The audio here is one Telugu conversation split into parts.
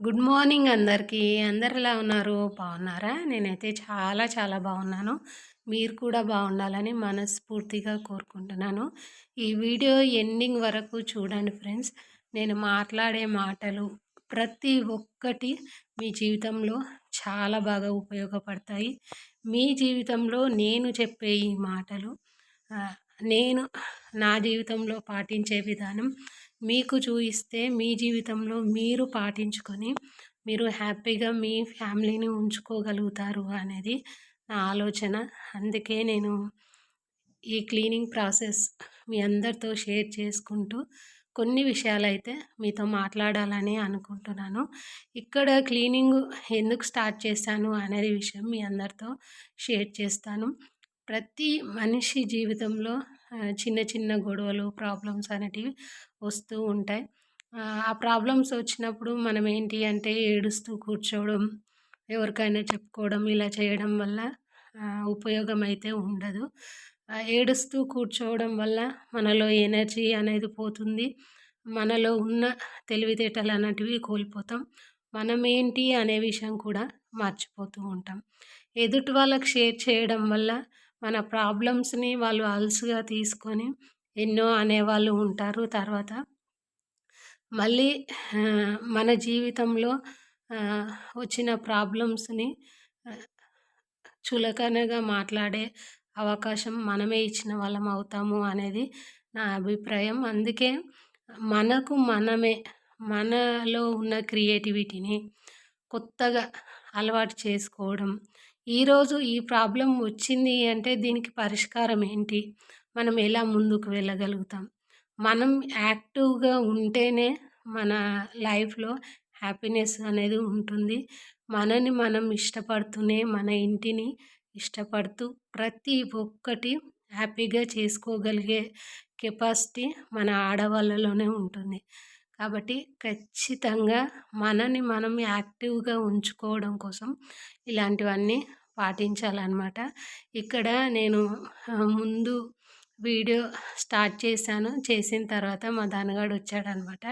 గుడ్ మార్నింగ్ అందరికీ. అందరు ఎలా ఉన్నారు? బాగున్నారా? నేనైతే చాలా చాలా బాగున్నాను. మీరు కూడా బాగుండాలని మనస్ఫూర్తిగా కోరుకుంటున్నాను. ఈ వీడియో ఎండింగ్ వరకు చూడండి ఫ్రెండ్స్. నేను మాట్లాడే మాటలు ప్రతి ఒక్కటి మీ జీవితంలో చాలా బాగా ఉపయోగపడతాయి. మీ జీవితంలో నేను చెప్పే ఈ మాటలు నేను నా జీవితంలో పాటించే విధానం మీకు చూయిస్తే మీ జీవితంలో మీరు పాటించుకొని మీరు హ్యాపీగా మీ ఫ్యామిలీని ఉంచుకోగలుగుతారు అనేది నా ఆలోచన. అందుకే నేను ఈ క్లీనింగ్ ప్రాసెస్ మీ అందరితో షేర్ చేసుకుంటూ కొన్ని విషయాలైతే మీతో మాట్లాడాలని అనుకుంటున్నాను. ఇక్కడ క్లీనింగ్ ఎందుకు స్టార్ట్ చేశాను అనేది విషయం మీ అందరితో షేర్ చేస్తాను. ప్రతి మనిషి జీవితంలో చిన్న చిన్న గొడవలు ప్రాబ్లమ్స్ అనేటివి వస్తూ ఉంటాయి. ఆ ప్రాబ్లమ్స్ వచ్చినప్పుడు మనం ఏంటి అంటే ఏడుస్తూ కూర్చోవడం ఎవరికైనా చెప్పుకోవడం ఇలా చేయడం వల్ల ఉపయోగం అయితే ఉండదు. ఏడుస్తూ కూర్చోవడం వల్ల మనలో ఎనర్జీ అనేది పోతుంది. మనలో ఉన్న తెలివితేటలు అనేటివి కోల్పోతాం. మనం ఏంటి అనే విషయం కూడా మర్చిపోతూ ఉంటాం. ఎదుటి వాళ్ళకి షేర్ చేయడం వల్ల మన ప్రాబ్లమ్స్ని వాళ్ళు అల్సుగా తీసుకొని ఎన్నో అనేవాళ్ళు ఉంటారు తర్వాత. మళ్ళీ మన జీవితంలో వచ్చిన ప్రాబ్లమ్స్ని చులకనగా మాట్లాడే అవకాశం మనమే ఇచ్చిన వాళ్ళం అవుతాము అనేది నా అభిప్రాయం. అందుకే మనకు మనమే మనలో ఉన్న క్రియేటివిటీని కొత్తగా అలవాటు చేసుకోవడం ఈరోజు ఈ ప్రాబ్లం వచ్చింది అంటే దీనికి పరిష్కారం ఏంటి? మనం ఎలా ముందుకు వెళ్ళగలుగుతాం? మనం యాక్టివ్గా ఉంటేనే మన లైఫ్లో హ్యాపీనెస్ అనేది ఉంటుంది. మనని మనం ఇష్టపడుతూనే మన ఇంటిని ఇష్టపడుతూ ప్రతి ఒక్కటి హ్యాపీగా చేసుకోగలిగే కెపాసిటీ మన ఆడవాళ్ళలోనే ఉంటుంది. కాబట్టి ఖచ్చితంగా మనని మనం యాక్టివ్గా ఉంచుకోవడం కోసం ఇలాంటివన్నీ పాటించాలన్నమాట. ఇక్కడ నేను ముందు వీడియో స్టార్ట్ చేశాను. చేసిన తర్వాత మా దానగాడు వచ్చాడనమాట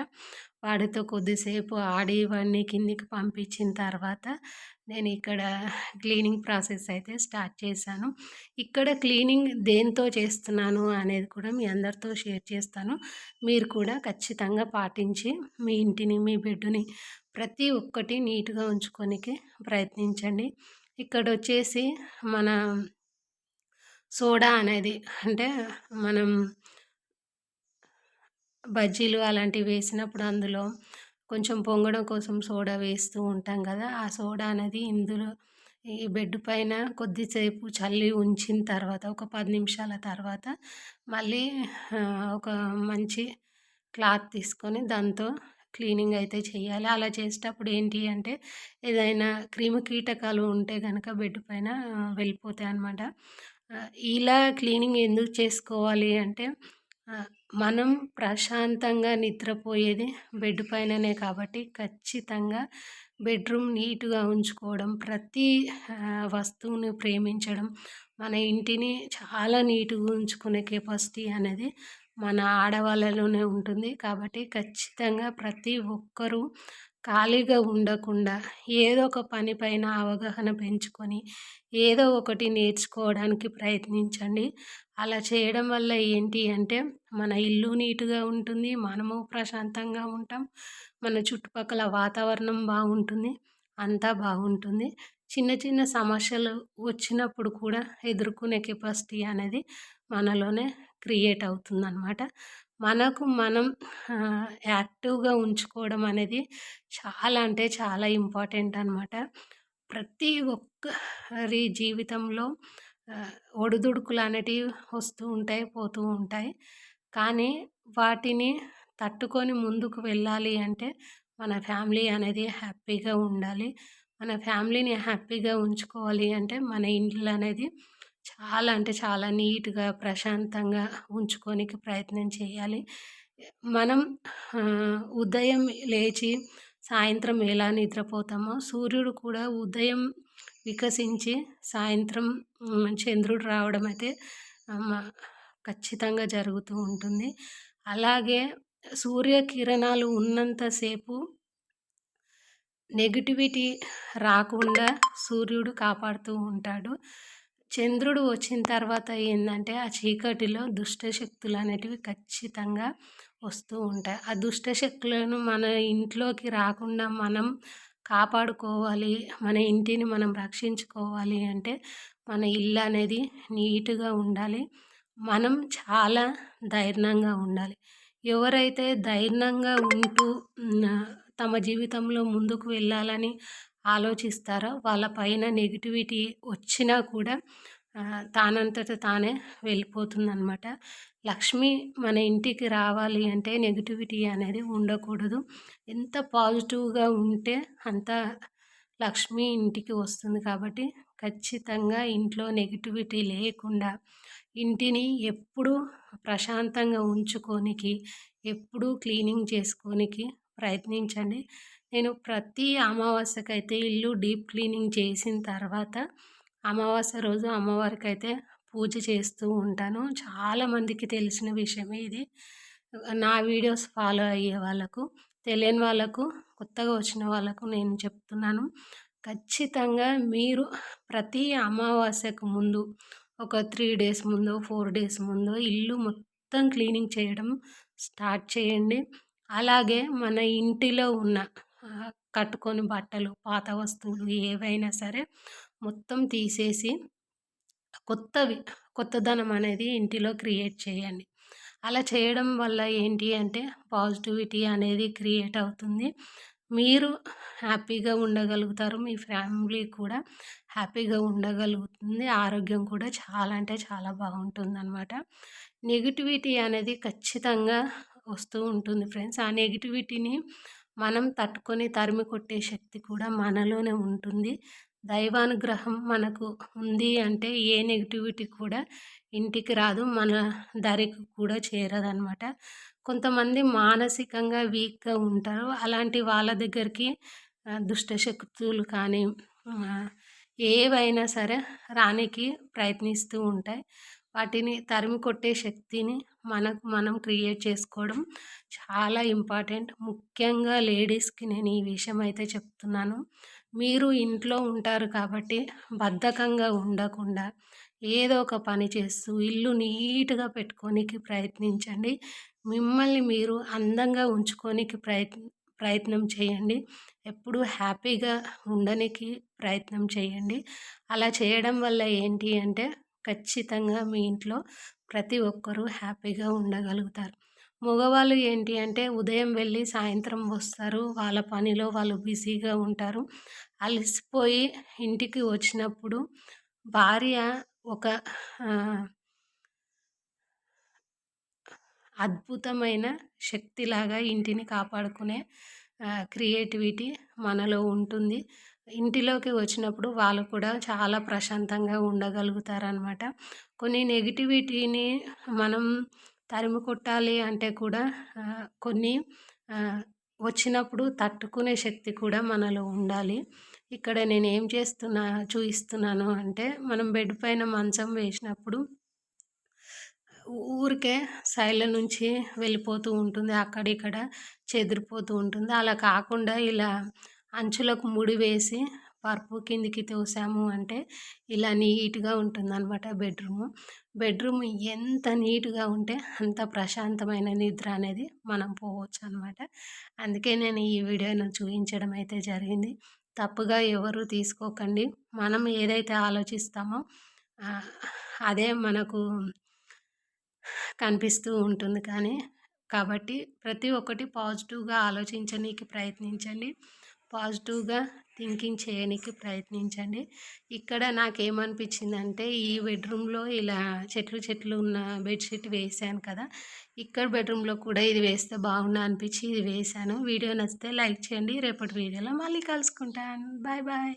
వాడితో కొద్దిసేపు ఆడి వాడిని కిందికి పంపించిన తర్వాత నేను ఇక్కడ క్లీనింగ్ ప్రాసెస్ అయితే స్టార్ట్ చేశాను. ఇక్కడ క్లీనింగ్ దేంతో చేస్తున్నాను అనేది కూడా మీ అందరితో షేర్ చేస్తాను. మీరు కూడా ఖచ్చితంగా పాటించి మీ ఇంటిని మీ బెడ్ని ప్రతి ఒక్కటి నీట్గా ఉంచుకోనికి ప్రయత్నించండి. ఇక్కడ వచ్చేసి మన సోడా అనేది అంటే మనం బజ్జీలు అలాంటివి వేసినప్పుడు అందులో కొంచెం పొంగడం కోసం సోడా వేస్తూ ఉంటాం కదా ఆ సోడా అనేది ఇందులో ఈ బెడ్ పైన కొద్దిసేపు చల్లి ఉంచిన తర్వాత ఒక పది నిమిషాల తర్వాత మళ్ళీ ఒక మంచి క్లాత్ తీసుకొని దాంతో క్లీనింగ్ అయితే చేయాలి. అలా చేసేటప్పుడు ఏంటి అంటే ఏదైనా క్రిమి కీటకాలు ఉంటే కనుక బెడ్ పైన వెళ్ళిపోతాయి అన్నమాట. ఇలా క్లీనింగ్ ఎందుకు చేసుకోవాలి అంటే మనం ప్రశాంతంగా నిద్రపోయేది బెడ్ పైననే కాబట్టి ఖచ్చితంగా బెడ్రూమ్ నీట్గా ఉంచుకోవడం ప్రతి వస్తువుని ప్రేమించడం మన ఇంటిని చాలా నీట్గా ఉంచుకునే కెపాసిటీ అనేది మన ఆడవాళ్ళలోనే ఉంటుంది. కాబట్టి ఖచ్చితంగా ప్రతి ఒక్కరూ ఖాళీగా ఉండకుండా ఏదో ఒక పనిపైన అవగాహన పెంచుకొని ఏదో ఒకటి నేర్చుకోవడానికి ప్రయత్నించండి. అలా చేయడం వల్ల ఏంటి అంటే మన ఇల్లు నీట్గా ఉంటుంది మనము ప్రశాంతంగా ఉంటాం మన చుట్టుపక్కల వాతావరణం బాగుంటుంది అంతా బాగుంటుంది. చిన్న చిన్న సమస్యలు వచ్చినప్పుడు కూడా ఎదుర్కొనే కెపాసిటీ అనేది మనలోనే క్రియేట్ అవుతుందన్నమాట. మనకు మనం యాక్టివ్గా ఉంచుకోవడం అనేది చాలా అంటే చాలా ఇంపార్టెంట్ అనమాట ప్రతి ఒక్కరి జీవితంలో ఒడిదుడుకులు అనేటివి వస్తూ ఉంటాయి పోతూ ఉంటాయి. కానీ వాటిని తట్టుకొని ముందుకు వెళ్ళాలి అంటే మన ఫ్యామిలీ అనేది హ్యాపీగా ఉండాలి. మన ఫ్యామిలీని హ్యాపీగా ఉంచుకోవాలి అంటే మన ఇండ్లు అనేది చాలా అంటే చాలా నీట్గా ప్రశాంతంగా ఉంచుకోనికి ప్రయత్నం చేయాలి. మనం ఉదయం లేచి సాయంత్రం ఎలా నిద్రపోతామో సూర్యుడు కూడా ఉదయం వికసించి సాయంత్రం చంద్రుడు రావడం అయితే ఖచ్చితంగా జరుగుతూ ఉంటుంది. అలాగే సూర్యకిరణాలు ఉన్నంతసేపు నెగటివిటీ రాకుండా సూర్యుడు కాపాడుతూ ఉంటాడు. చంద్రుడు వచ్చిన తర్వాత ఏంటంటే ఆ చీకటిలో దుష్ట శక్తులు అనేటివి ఖచ్చితంగా వస్తూ ఉంటాయి. ఆ దుష్ట శక్తులను మన ఇంట్లోకి రాకుండా మనం కాపాడుకోవాలి మన ఇంటిని మనం రక్షించుకోవాలి అంటే మన ఇల్లు అనేది నీట్గా ఉండాలి. మనం చాలా ధైర్యంగా ఉండాలి. ఎవరైతే ధైర్యంగా ఉంటూ తమ జీవితంలో ముందుకు వెళ్ళాలని ఆలోచిస్తారో వాళ్ళ పైన నెగిటివిటీ వచ్చినా కూడా తానంతట తానే వెళ్ళిపోతుందన్నమాట. లక్ష్మి మన ఇంటికి రావాలి అంటే నెగిటివిటీ అనేది ఉండకూడదు. ఎంత పాజిటివ్గా ఉంటే అంత లక్ష్మి ఇంటికి వస్తుంది కాబట్టి ఖచ్చితంగా ఇంట్లో నెగిటివిటీ లేకుండా ఇంటిని ఎప్పుడూ ప్రశాంతంగా ఉంచుకోనికి ఎప్పుడూ క్లీనింగ్ చేసుకోనికి ప్రయత్నించండి. నేను ప్రతి అమావాస్యకి అయితే ఇల్లు డీప్ క్లీనింగ్ చేసిన తర్వాత అమావాస్య రోజు అమ్మవారికి అయితే పూజ చేస్తూ ఉంటాను. చాలామందికి తెలిసిన విషయమే ఇది. నా వీడియోస్ ఫాలో అయ్యే వాళ్ళకు తెలియని వాళ్ళకు కొత్తగా వచ్చిన వాళ్ళకు నేను చెప్తున్నాను. ఖచ్చితంగా మీరు ప్రతి అమావాస్యకు ముందు ఒక త్రీ డేస్ ముందు ఫోర్ డేస్ ముందు ఇల్లు మొత్తం క్లీనింగ్ చేయడం స్టార్ట్ చేయండి. అలాగే మన ఇంటిలో ఉన్న కట్టుకొని బట్టలు పాత వస్తువులు ఏవైనా సరే మొత్తం తీసేసి కొత్తవి కొత్తదనం అనేది ఇంటిలో క్రియేట్ చేయండి. అలా చేయడం వల్ల ఏంటి అంటే పాజిటివిటీ అనేది క్రియేట్ అవుతుంది. మీరు హ్యాపీగా ఉండగలుగుతారు మీ ఫ్యామిలీ కూడా హ్యాపీగా ఉండగలుగుతుంది ఆరోగ్యం కూడా చాలా అంటే చాలా బాగుంటుంది అనమాట నెగిటివిటీ అనేది ఖచ్చితంగా వస్తూ ఉంటుంది ఫ్రెండ్స్. ఆ నెగిటివిటీని మనం తట్టుకొని తరిమి కొట్టే శక్తి కూడా మనలోనే ఉంటుంది. దైవానుగ్రహం మనకు ఉంది అంటే ఏ నెగిటివిటీ కూడా ఇంటికి రాదు మన దరికి కూడా చేరదనమాట కొంతమంది మానసికంగా వీక్గా ఉంటారు. అలాంటి వాళ్ళ దగ్గరికి దుష్టశక్తులు కానీ ఏవైనా సరే రానికి ప్రయత్నిస్తూ ఉంటాయి. వాటిని తరిమి కొట్టే శక్తిని మనకు మనం క్రియేట్ చేసుకోవడం చాలా ఇంపార్టెంట్. ముఖ్యంగా లేడీస్కి నేను ఈ విషయం అయితే చెప్తున్నాను. మీరు ఇంట్లో ఉంటారు కాబట్టి బద్ధకంగా ఉండకుండా ఏదో ఒక పని చేస్తూ ఇల్లు నీట్గా పెట్టుకోనికి ప్రయత్నించండి. మిమ్మల్ని మీరు అందంగా ఉంచుకోనికి ప్రయత్న ప్రయత్నం చేయండి. ఎప్పుడూ హ్యాపీగా ఉండడానికి ప్రయత్నం చేయండి. అలా చేయడం వల్ల ఏంటి అంటే ఖచ్చితంగా మీ ఇంట్లో ప్రతి ఒక్కరూ హ్యాపీగా ఉండగలుగుతారు. మగవాళ్ళు ఏంటి అంటే ఉదయం వెళ్ళి సాయంత్రం వస్తారు. వాళ్ళ పనిలో వాళ్ళు బిజీగా ఉంటారు. అలసిపోయి ఇంటికి వచ్చినప్పుడు భార్య ఒక అద్భుతమైన శక్తిలాగా ఇంటిని కాపాడుకునే క్రియేటివిటీ మనలో ఉంటుంది. ఇంటిలోకి వచ్చినప్పుడు వాళ్ళు కూడా చాలా ప్రశాంతంగా ఉండగలుగుతారనమాట కొన్ని నెగిటివిటీని మనం తరిమి కొట్టాలి అంటే కూడా కొన్ని వచ్చినప్పుడు తట్టుకునే శక్తి కూడా మనలో ఉండాలి. ఇక్కడ నేను ఏం చేస్తున్నా చూపిస్తున్నాను అంటే మనం బెడ్ పైన మంచం వేసినప్పుడు ఊరికే సైడ్ల నుంచి వెళ్ళిపోతూ ఉంటుంది అక్కడిక్కడ చెదిరిపోతూ ఉంటుంది. అలా కాకుండా ఇలా అంచులకు ముడి వేసి పరుపు కిందికి తోసాము అంటే ఇలా నీట్గా ఉంటుందన్నమాట బెడ్రూము. బెడ్రూమ్ ఎంత నీట్గా ఉంటే అంత ప్రశాంతమైన నిద్ర అనేది మనం పోవచ్చు అనమాట అందుకే నేను ఈ వీడియోను చూపించడం అయితే జరిగింది. తప్పుగా ఎవరు తీసుకోకండి. మనం ఏదైతే ఆలోచిస్తామో అదే మనకు కనిపిస్తూ ఉంటుంది కానీ కాబట్టి ప్రతి ఒక్కటి పాజిటివ్గా ఆలోచించడానికి ప్రయత్నించండి. పాజిటివ్గా థింకింగ్ చేయడానికి ప్రయత్నించండి. ఇక్కడ నాకేమనిపించిందంటే ఈ బెడ్రూమ్లో ఇలా చెట్లు చెట్లు ఉన్న బెడ్షీట్ వేసాను కదా ఇక్కడ బెడ్రూమ్లో కూడా ఇది వేస్తే బాగున్నా అనిపించి ఇది వేసాను వీడియో నచ్చితే లైక్ చేయండి. రేపటి వీడియోలో మళ్ళీ కలుసుకుంటాను. Bye bye.